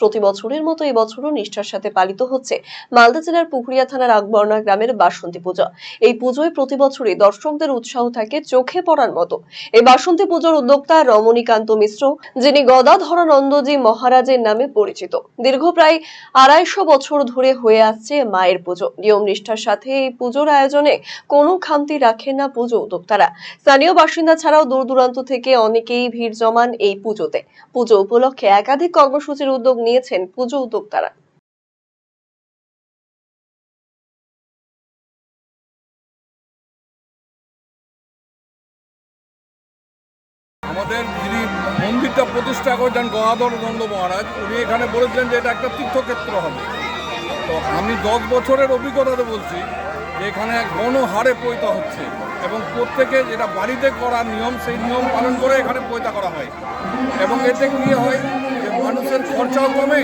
প্রতি বছরের মতো এবছরও নিষ্ঠার সাথে পালিত হচ্ছে মালদা জেলার পুকুরিয়া থানার আকবর্ণা গ্রামের বাসন্তী পুজো। এই পুজোয় প্রতি বছরই দর্শকদের উৎসাহ থাকে চোখে পড়ার মতো। এই বাসন্তী পুজোর উদ্যোক্তা রমণীকান্ত মিশ্র, যিনি গদাধরানন্দজি মহারাজের নামে পরিচিত। দীর্ঘ প্রায় আড়াইশো বছর ধরে হয়ে আসছে মায়ের পুজো। নিয়ম নিষ্ঠার সাথে এই পুজোর আয়োজনে কোনো খামতি রাখেন না পুজো উদ্যোক্তারা। স্থানীয় বাসিন্দা ছাড়াও দূর দূরান্ত থেকে অনেকেই ভিড় জমান এই পুজোতে। পুজো উপলক্ষে একাধিক কর্মসূচির উদ্যোগ নিয়েছেন পুজো উদ্যোক্তারা। আমাদের যিনি মন্দিরটা প্রতিষ্ঠা করেছেন গঙ্গাধর নন্দ মহারাজ, উনি এখানে বলেছিলেন যে এটা একটা তীর্থক্ষেত্র হবে। তো আমি দশ বছরের অভিজ্ঞতাতে বলছি যে এখানে গণহারে পৈতা হচ্ছে এবং প্রত্যেকে যেটা বাড়িতে করার নিয়ম, সেই নিয়ম পালন করে এখানে পৈতা করা হয়। এবং এতে কী হয় মানুষের খরচাও কমে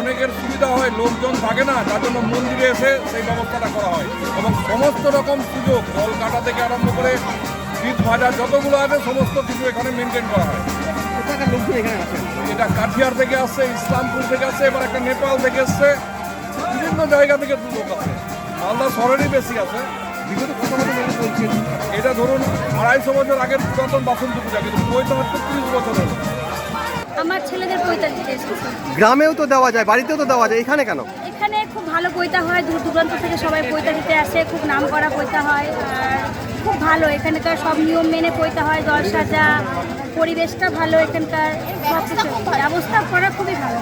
অনেকের সুবিধা হয় লোকজন থাকে না যার জন্য মন্দিরে এসে সেই ব্যবস্থাটা করা হয়। এবং সমস্ত রকম সুযোগ জল কাটা থেকে আরম্ভ করে শীত ভাজা যতগুলো আছে সমস্ত কিছু এখানে মেনটেন করা হয়। এটা কাঠিয়ার থেকে আসছে ইসলামপুর থেকে আসছে এবার একটা নেপাল থেকে এসছে বিভিন্ন জায়গা থেকে লোক আছে মালদা শহরেরই বেশি আছে এটা ধরুন আড়াইশো বছর আগের পুরাতন বাসন্তী পূজা কিন্তু বইটা হচ্ছে তিরিশ বছর হলো। আমার ছেলেদের পৈতা দিতে এসেছে। গ্রামেও তো দেওয়া যায় বাড়িতেও তো দেওয়া যায় এখানে কেন? এখানে খুব ভালো পৈতা হয় দূর দূরান্ত থেকে সবাই পৈতা দিতে আসে খুব নাম করা পৈতা হয় আর খুব ভালো এখানকার সব নিয়ম মেনে পৈতা হয় জল সাজা পরিবেশটা ভালো এখানকার সব কিছু। ব্যবস্থা করা খুবই ভালো।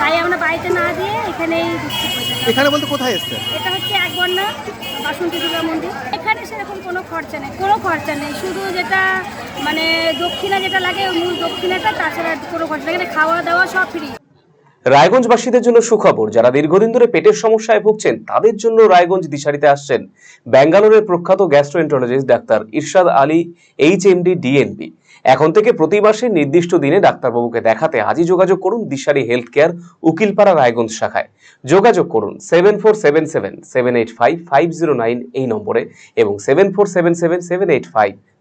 তাই আমরা বাড়িতে না দিয়ে এখানেই এখানে বলতে কোথায় এসছে? এটা হচ্ছে এক বন্যা বাসন্তী দুর্গা মন্দির। এখানে সেরকম কোনো খরচা নেই কোনো খরচা নেই। শুধু যেটা মানে দক্ষিণা যেটা লাগে মূল দক্ষিণাটা, তাছাড়া কোনো খরচা এখানে খাওয়া দাওয়া সব ফ্রি রায়গঞ্জবাসীদের জন্য সুখবর, যারা দীর্ঘদিন ধরে পেটের সমস্যায় ভুগছেন, তাদের জন্য রায়গঞ্জ দিশারিতে আসছেন ব্যাঙ্গালোরের প্রখ্যাত গ্যাস্ট্রোএন্টারোলজিস্ট ডাক্তার ইরশাদ আলী এইচ এমডি ডিএনপি এখন থেকে প্রতি মাসে নির্দিষ্ট দিনে ডাক্তারবাবুকে দেখাতে আজই যোগাযোগ করুন দিশারি হেলথ কেয়ার উকিলপাড়া রায়গঞ্জ শাখায়। যোগাযোগ করুন seven four seven seven seven eight five five zero nine এই নম্বরে এবং seven four seven seven seven eight five.